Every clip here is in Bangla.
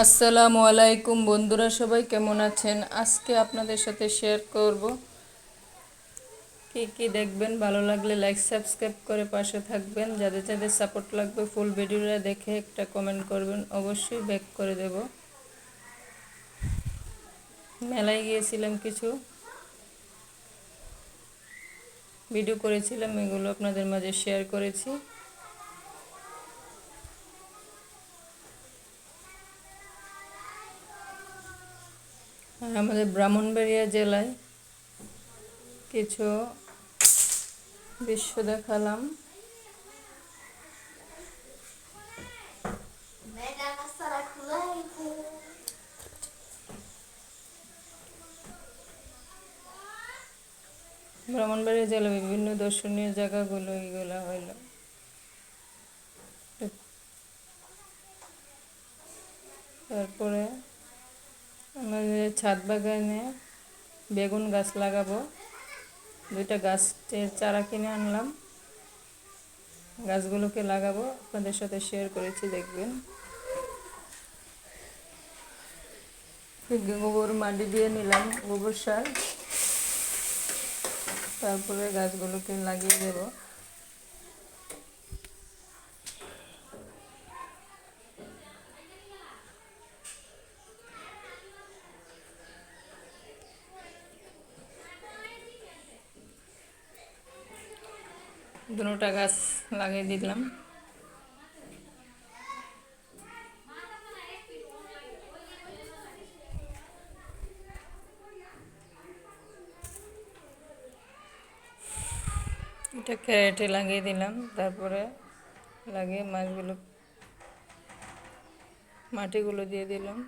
আসসালামু আলাইকুম বন্ধুরা, সবাই কেমন আছেন? আজকে আপনাদের সাথে শেয়ার করব। কি কি দেখবেন, ভালো লাগলে লাইক সাবস্ক্রাইব করে পাশে থাকবেন। যাদের যাদের সাপোর্ট লাগবে ফুল ভিডিওটা দেখে একটা কমেন্ট করবেন। অবশ্যই ব্যাক করে দেব। মেলায় গিয়েছিলাম কিছু। ভিডিও করেছিলাম, এগুলো আপনাদের মাঝে শেয়ার করেছি। আমাদের ব্রাহ্মণবাড়িয়া জেলায় কিছু দৃশ্য দেখালাম। ব্রাহ্মণবাড়িয়া জেলায় বিভিন্ন দর্শনীয় জায়গাগুলো এগুলো হইল। তারপরে আমাদের ছাদ বাগানে বেগুন গাছ লাগাবো, দুইটা গাছের চারা কিনে আনলাম। গাছগুলোকে লাগাবো, আপনাদের সাথে শেয়ার করেছি, দেখবেন। গোবর মাটি দিয়ে নিলাম, গোবর সার। তারপরে গাছগুলোকে লাগিয়ে দেব। দুটা গাছ লাগিয়ে দিলাম। এটা ক্যারেটে লাগিয়ে দিলাম তারপরে লাগিয়ে মাছগুলো মাটিগুলো দিয়ে দিলাম।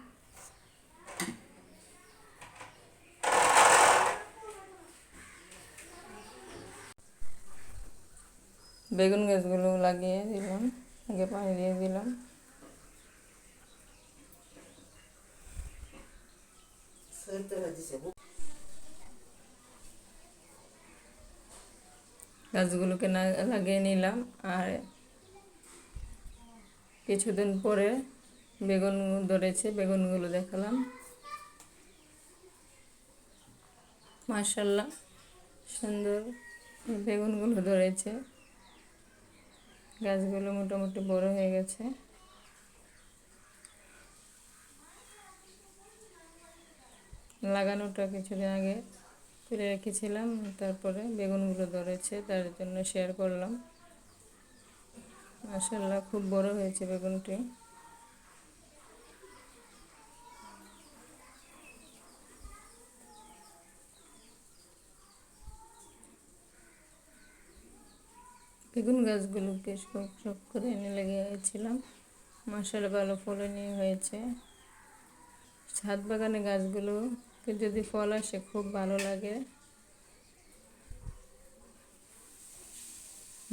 বেগুন গাছগুলো লাগিয়ে দিলাম, আগে পানি দিয়ে দিলাম। গাছগুলোকে না লাগিয়ে নিলাম, আর কিছুদিন পরে বেগুন ধরেছে, বেগুনগুলো দেখালাম। মার্শাল্লাহ সুন্দর বেগুনগুলো ধরেছে। গাছগুলো মোটামুটি বড় হয়ে গেছে। লাগানোটা কিছুদিন আগে তুলে রেখেছিলাম, তারপরে বেগুনগুলো ধরেছে, তার জন্য শেয়ার করলাম। মাসাল্লাহ খুব বড় হয়েছে বেগুনটি। বেগুন গাছগুলোকে সব সব করে এনে লেগেছিলাম মশালা ভালো ফলনীয় হয়েছে। ছাদ বাগানে গাছগুলোকে যদি ফল আসে খুব ভালো লাগে।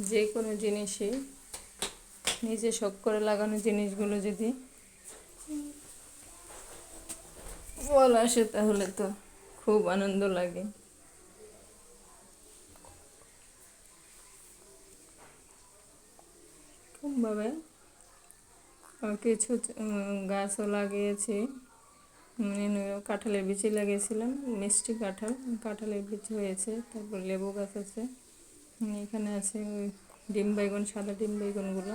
যে কোনো জিনিসই নিজে শখ করে লাগানো জিনিসগুলো যদি ফল আসে তাহলে তো খুব আনন্দ লাগে। খুবভাবে কিছু গাছও লাগিয়েছি। মানে কাঁঠালের বিচি লাগিয়েছিলাম, মিষ্টি কাঁঠাল। কাঁঠালের বিচি হয়েছে, তারপর লেবু গাছ আছে। এখানে আছে ওই ডিম বেগুন, সাদা ডিম বেগুনগুলো।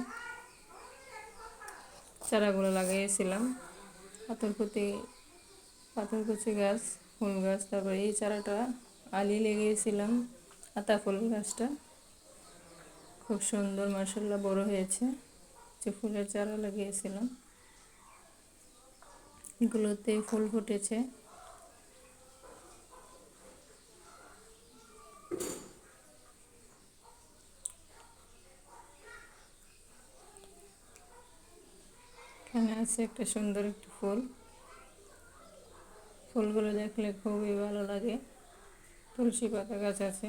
চারাগুলো লাগিয়েছিলাম। পাথরকুচি পাথরকুচি গাছ, ফুল গাছ, তারপরে এই চারাটা আলি লেগিয়েছিলাম, আতা ফুল গাছটা। খুব সুন্দর মার্শাল্লাহ বড় হয়েছে। যে ফুলের চারা লাগিয়েছিলাম। এগুলোতে ফুল ফুটেছে। এখানে আছে একটা সুন্দর একটি ফুল। ফুলগুলো দেখলে খুবই ভালো লাগে। তুলসী পাতা গাছ আছে।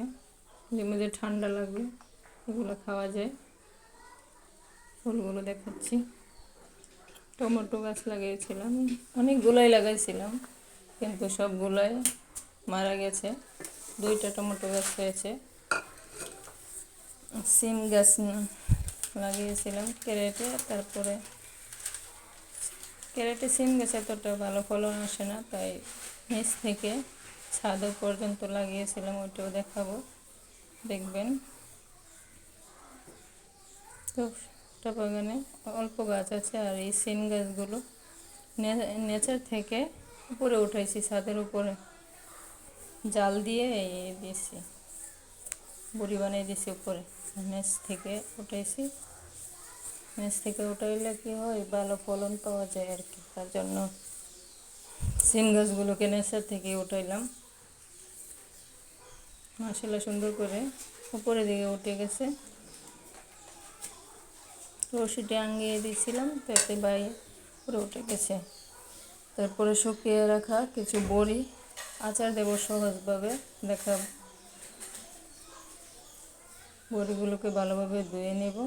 যে মধ্যে ঠান্ডা লাগলে এগুলো খাওয়া যায়। ফুলগুলো দেখাচ্ছি। টমেটো গাছ লাগিয়েছিলাম। অনেকগুলোই লাগাইছিলাম, কিন্তু সবগুলোই মারা গেছে। দুইটা টমেটো গাছ হয়েছে। সিম গাছ লাগিয়েছিলাম ক্যারেটে তারপরে ক্যারেটে সিম গাছ এতটা ভালো ফলন আসে না, তাই নিচ থেকে ছাদ পর্যন্ত লাগিয়েছিলাম, ওইটাও দেখাবো। দেখবেন। একটা বাগানে অল্প গাছ আছে আর এই সিম গাছগুলো নেচার থেকে উপরে উঠাইছি, ছাদের উপরে। জাল দিয়ে দিয়েছি বড়ি বানিয়ে দিয়েছি উপরে। নেচ থেকে উঠাইছি। নিচ থেকে উঠাইলে কি হয়, ভালো ফলন পাওয়া যায় আর কি, তার জন্য সিম গাছগুলোকে নেচার থেকে উঠাইলাম। মাসাল্লাহ সুন্দর করে উপরে দিকে উঠে গেছে। রশিটি আঙ্গিয়ে দিয়েছিলাম তাতে বাই উপরে উঠে গেছে। তারপরে শুকিয়ে রাখা কিছু বড়ি, আচার দেব সহজভাবে দেখাব বড়িগুলোকে ভালোভাবে ধুয়ে নেব।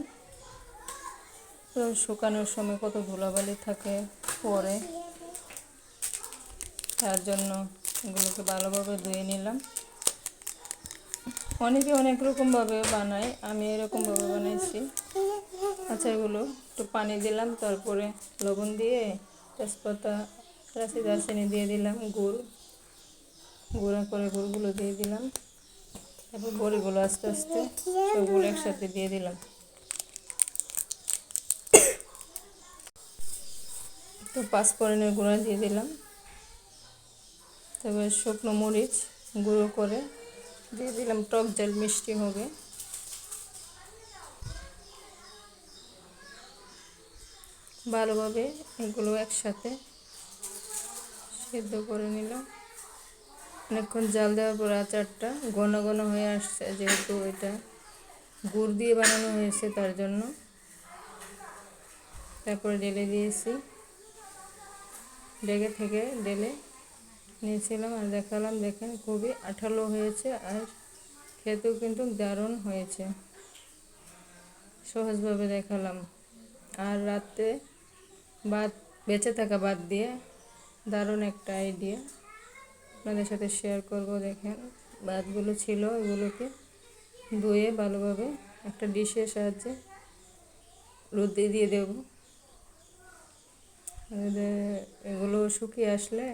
তো শুকানোর সময় কত ধুলাবালি থাকে পরে, তার জন্য এগুলোকে ভালোভাবে ধুয়ে নিলাম। অনেকে অনেক রকমভাবে বানায়, আমি এরকমভাবে বানাইছি। এগুলো একটু পানি দিলাম, তারপরে লবণ দিয়ে তেজপাতা রাশি দারচিনি দিয়ে দিলাম, গুড়, গুঁড়া করে গুড়গুলো দিয়ে দিলাম। তারপর বড়িগুলো আস্তে আস্তে সবগুলো একসাথে দিয়ে দিলাম। তো পাঁচফোড়নের গুঁড়া দিয়ে দিলাম। তারপরে শুকনো মরিচ গুঁড়ো করে দিয়ে দিলাম, টক জল মিষ্টি হবে। ভালোভাবে এগুলো একসাথে সেদ্ধ করে নিলাম। অনেকক্ষণ জাল দেওয়ার পর আচারটা ঘন ঘন হয়ে আসছে, যেহেতু এটা গুড় দিয়ে বানানো হয়েছে তার জন্য। তারপরে ডেলে দিয়েছি। ডেকে থেকে ডেলে নিয়েছিলাম আর দেখালাম, দেখেন খুবই আঠালো হয়েছে আর খেতেও কিন্তু দারুণ হয়েছে। সহজভাবে দেখালাম। আর রাতে ভাত বেঁচে থাকা বাদ দিয়ে দারুণ একটা আইডিয়া আপনাদের সাথে শেয়ার করব, দেখেন ভাতগুলো ছিল এগুলোকে ধুয়ে ভালোভাবে একটা ডিশের সাহায্যে রোদে দিয়ে দেব। এগুলো শুকিয়ে আসলে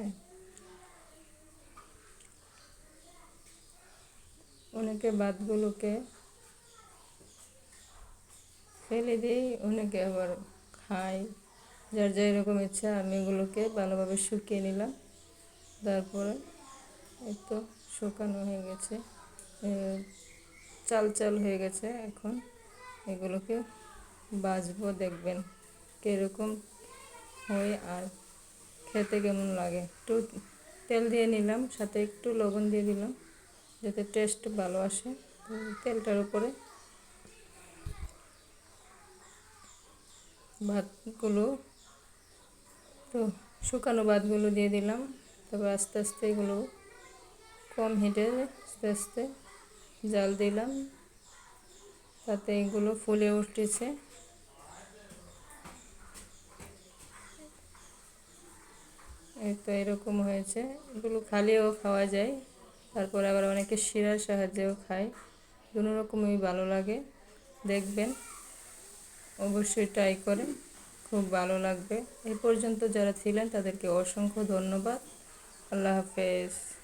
অনেকে ভাতগুলোকে ফেলে দিই, অনেকে আবার খায়। যার যার এরকম ইচ্ছা, আমি এগুলোকে ভালোভাবে শুকিয়ে নিলাম। তারপরে তো শুকানো হয়ে গেছে চাল চাল হয়ে গেছে। এখন এগুলোকে বাজবো, দেখবেন কীরকম হয় আর খেতে কেমন লাগে। একটু তেল দিয়ে নিলাম, সাথে একটু লবণ দিয়ে দিলাম, যাতে টেস্ট ভালো আসে। তেলটার উপরে ভাতগুলো তো শুকানো ভাতগুলো দিয়ে দিলাম। তারপর আস্তে আস্তে এগুলো কম হিটে আস্তে আস্তে জাল দিলাম। তাতে এগুলো ফুলে উঠেছে। তো এরকম হয়েছে। এগুলো খালিও খাওয়া যায়। তারপর আবার অনেকে শিরার সাহায্যেও খায়। দুটো রকমই ভালো লাগে। দেখবেন। অবশ্যই ট্রাই করে খুব ভালো লাগবে। এই পর্যন্ত যারা ছিলেন তাদেরকে অসংখ্য ধন্যবাদ। আল্লাহ হাফেজ।